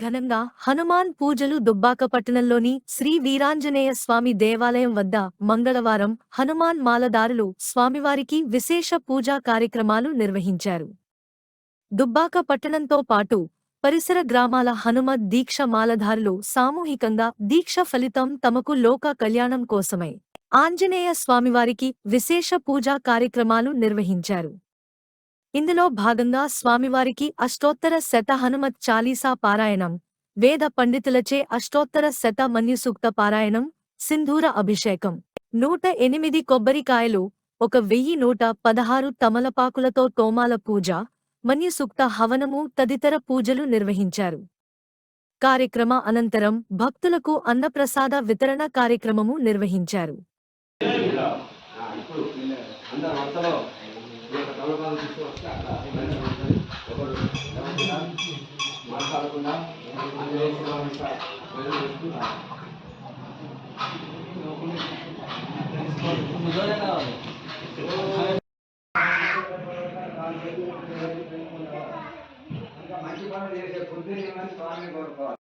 ఘనంగా హనుమాన్ పూజలు దుబ్బాక పట్టణంలోని శ్రీ వీరాంజనేయ స్వామి దేవాలయం వద్ద మంగళవారం హనుమాన్ మాలదారులు స్వామివారికి విశేష పూజా కార్యక్రమాలు నిర్వహించారు. దుబ్బాక పట్టణంతో పాటు పరిసర గ్రామాల హనుమ దీక్ష మాలధారులు సామూహికంగా దీక్ష ఫలితం తమకు లోక కళ్యాణం కోసమై ఆంజనేయ స్వామివారికి విశేష పూజా కార్యక్రమాలు నిర్వహించారు. ఇందులో భాగంగా స్వామివారికి అష్టోత్తర శత హనుమత్ చాలీసా పారాయణం వేద పండితులచే అష్టోత్తర శత మన్యుసూక్త పారాయణం సింధూర అభిషేకం. నూట ఎనిమిది కొబ్బరికాయలు ఒక వెయ్యి నూట పదహారు తమలపాకులతో తోమాల పూజ మన్యుసూక్త హవనము తదితర పూజలు నిర్వహించారు. కార్యక్రమ అనంతరం భక్తులకు అన్నప్రసాద వితరణ కార్యక్రమము నిర్వహించారు. మాట్లాడకుండా మంచి పనులు చేసే బుద్ధి స్వామి కోరుకోవాలి